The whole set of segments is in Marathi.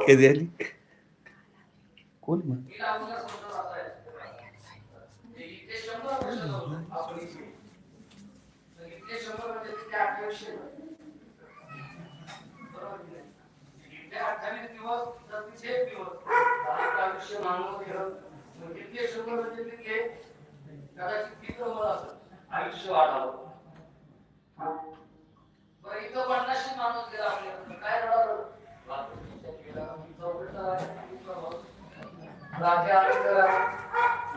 कधी आली कोण आयुष्य वाढावं बरं, इथं पन्नासशे माणूस गेला आपल्याकडं. काय रडारड? राजा आळीकर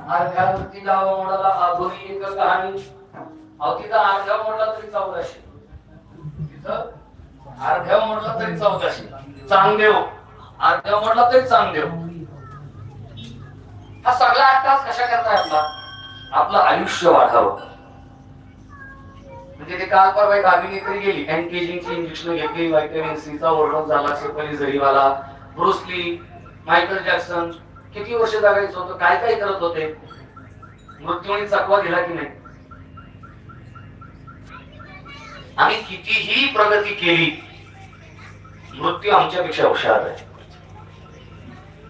अर्ध्यावरती गावा मोडाला आधुनिक एक कहाणी. अहो तिथं अर्ध्या मोडला तरी चौदाशे. तिथं अर्ध्या मोडला तरी चौदाशे. चांगदेव. अर्ध्या मोडला तरी चांगदेव. हा सगळा आठ कशा करताय आपला? आपलं आयुष्य वाढावं. म्हणजे ते काल परवा एक अभिनेत्री गेली अँटीजिंगची इंजेक्शन घेतली. व्हायटमिन सी चा ओव्हरडोस झाला. Shefali Jariwala Bruce Lee Michael Jackson किती वर्ष जगायचं होतं? काय काय करत होते? मृत्यूने चकवा दिला की नाही? आम्ही कितीही प्रगती केली मृत्यू आमच्यापेक्षा हुशार आहे.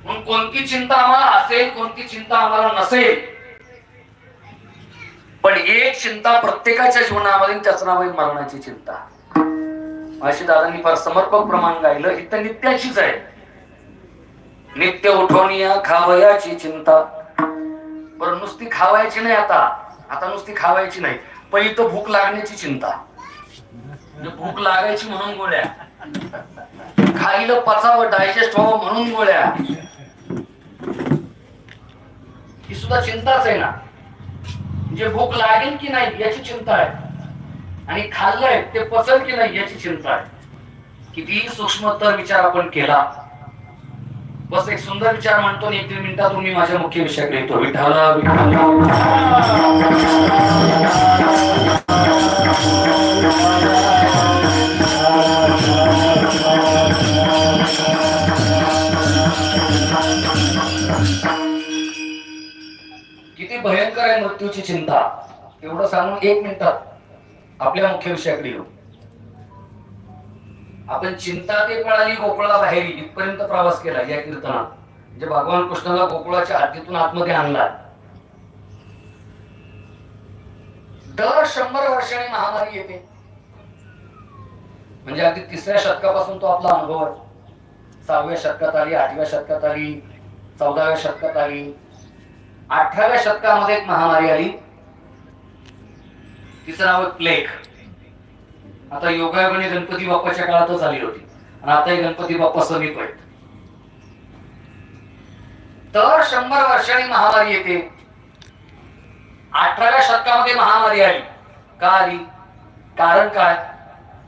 म्हणून कोणती चिंता आम्हाला असेल कोणती चिंता आम्हाला नसेल पण एक चिंता प्रत्येकाच्या जीवनामध्ये त्याचं नाव आहे मरणाची चिंता. अशी दादांनी फार समर्पक प्रमाण गायलं. ही तर नित्याचीच आहे. नित्य उठवणीया खावयाची चिंता. बरं नुसती खावायची नाही आता. आता नुसती खावायची नाही. पण इथं भूक लागण्याची चिंता. म्हणजे भूक लागायची म्हणून गोळ्या. खाईला पचावं डायजेस्ट व्हावं म्हणून गोळ्या. ही सुद्धा चिंताच आहे ना. म्हणजे भूक लागेल की नाही याची चिंता आहे. आणि खाल्लंय ते पचल की नाही याची चिंता आहे. कितीही सूक्ष्मतर विचार आपण केला. बस एक सुंदर विचार म्हणतो आणि एक तीन मिनिटात तुम्ही माझ्या मुख्य विषयाकडे येतो विठाला किती भयंकर आहे मृत्यूची चिंता. एवढं सांगून एक मिनिटात आपल्या मुख्य विषयाकडे येऊ आपण चिंता ते पळाली गोकुळा बाहेर इथपर्यंत प्रवास केला या कीर्तनात. म्हणजे भगवान कृष्णाला गोकुळाच्या आधीतून आतमध्ये आणला दर शंभर वर्षांनी महामारी येते. म्हणजे अगदी तिसऱ्या शतकापासून तो आपला अनुभव आहे. सहाव्या शतकात आली आठव्या शतकात आली चौदाव्या शतकात आली अठराव्या शतकामध्ये एक महामारी आली. तिचं नाव प्लेग. आता योगायोगाने गणपती बाप्पाच्या काळातच आली होती. आणि आता हे गणपती बाप्पा समीप आहेत. तर शंभर वर्षांनी महामारी येते. अठराव्या शतकामध्ये महामारी आली. का आली? कारण काय?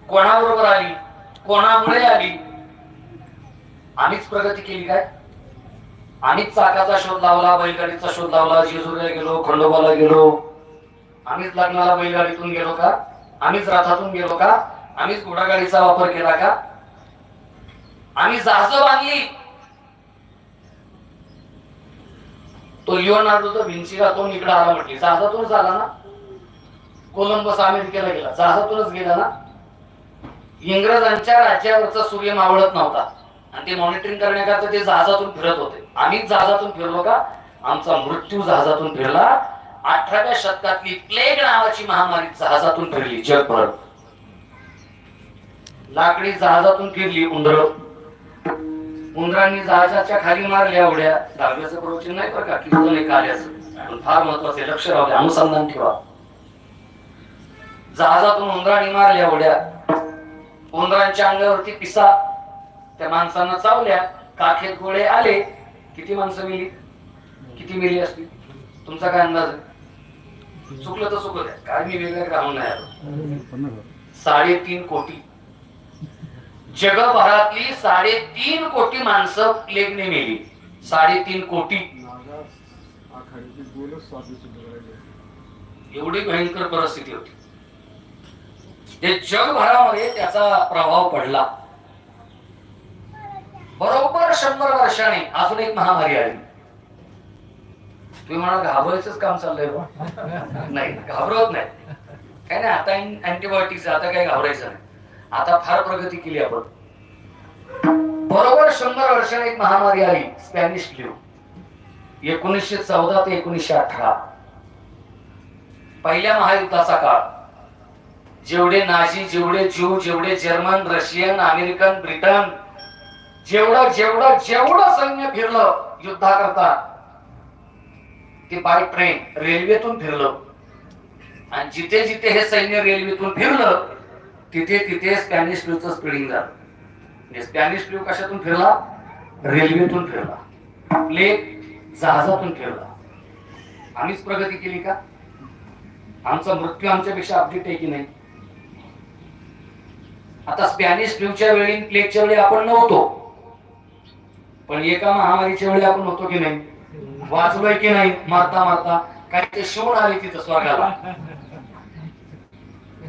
कोणाबरोबर आली? कोणामुळे आली? आम्हीच प्रगती केली काय? आम्हीच चाकाचा शोध लावला बैलगाडीचा शोध लावला जेजुरीला गेलो खंडोबाला गेलो. आम्हीच लग्नाला बैलगाडीतून गेलो का? आम्हीच रथातून गेलो का? आम्हीच घोडागाडीचा वापर केला का? आम्ही जहाज बांधली. तो लिओनार्डो तो भिंचीला तो इकडे आला म्हटली. जहाजातूनच आला ना? कोलंबस अमेरिकेला गेला. जहाजातूनच गेला ना? इंग्रजांच्या राज्यावरचा सूर्य मावळत नव्हता. आणि ते मॉनिटरिंग करण्याकरता ते जहाजातून फिरत होते. आम्हीच जहाजातून फिरलो का? आमचा मृत्यू जहाजातून फिरला. अठराव्या शतकातली प्लेग नावाची महामारी जहाजातून फिरली जगभर. लाकडी जहाजातून फिरली उंदर. उंदरांनी जहाजाच्या खाली मारल्या उड्या दहाव्याचं प्रवचन नाही बरं का? किंवा नाही कार्याचं पण फार महत्वाचं आहे. लक्ष राहू द्या. अनुसंधान ठेवा. जहाजातून उंदरांनी मारल्या उड्या उंदरांच्या अंगावरती पिसा. त्या माणसांना चावल्या. काखेत गोळे आले. किती माणसं मिली? किती मिली असतील? तुमचा काय अंदाज आहे? चुकलं तर चुकलं आहे कारण मी वेगळं राहून नाही आलो. साडेतीन कोटी. जगभरातली साडेतीन कोटी माणसं प्लेगने मेली. साडेतीन कोटी. एवढी भयंकर परिस्थिती होती. ते जगभरामध्ये त्याचा प्रभाव पडला. बरोबर शंभर वर्षाने अजून एक महामारी आली. तुम्ही म्हणा घाबरायचंच काम चाललंय बा नाही घाबरवत नाही. काय नाही आता अँटीबायोटिक्स आता काय घाबरायचं नाही. आता फार प्रगती केली आपण. बरोबर शंभर वर्षाने एक महामारी आली स्पॅनिश फ्ल्यू एकोणीसशे चौदा ते एकोणीसशे अठरा. पहिल्या महायुद्धाचा काळ. जेवढे नाझी जेवढे ज्यू जेवढे जर्मन रशियन अमेरिकन ब्रिटन जेवढं जेवढं जेवढं सैन्य फिरलं युद्धाकरता ते बाय ट्रेन रेल्वेतून फिरलं. आणि जिथे जिथे हे सैन्य रेल्वेतून फिरलं तिथे तिथे स्पॅनिश फ्लूचं स्प्रेडिंग झालं. म्हणजे स्पॅनिश फ्लू कशातून फिरला? रेल्वेतून फिरला. प्ले जहाजातून फिरला. आम्हीच प्रगती केली का? आमचा मृत्यू आमच्यापेक्षा अपडेट आहे की नाही? आता स्पॅनिश फ्लूच्या वेळी प्लेगच्या वेळी आपण नव्हतो. पण एका महामारीच्या वेळी आपण होतो की नाही? वाचलोय की नाही मारता मारता काही ते शिवून आले तिथं स्वर्गाला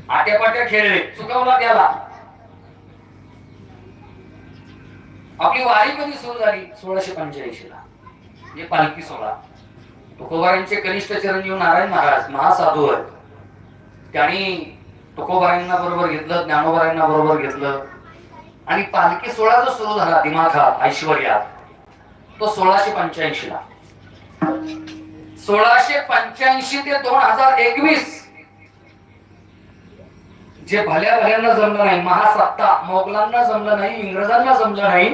आट्यापाट्या खेळले चुकवला त्याला. आपली वारी कधी सुरू झाली? सोळाशे पंच्याऐंशी ला हे पालखी सोहळा. तुकोबारांचे कनिष्ठ चिरंजीव नारायण महाराज महासाधू आहेत. त्यांनी तुकोबारांना बरोबर घेतलं ज्ञानोबारांना बरोबर घेतलं. आणि पालखी सोहळा जो सुरू झाला दिमाखात ऐश्वर्यात तो सोळाशे पंच्याऐंशी ला सोळाशे पंच्याऐंशी ते दोन हजार एकवीस जे भल्या भल्यांना जमलं नाही महासत्ता मोगलांना जमलं नाही इंग्रजांना जमलं नाही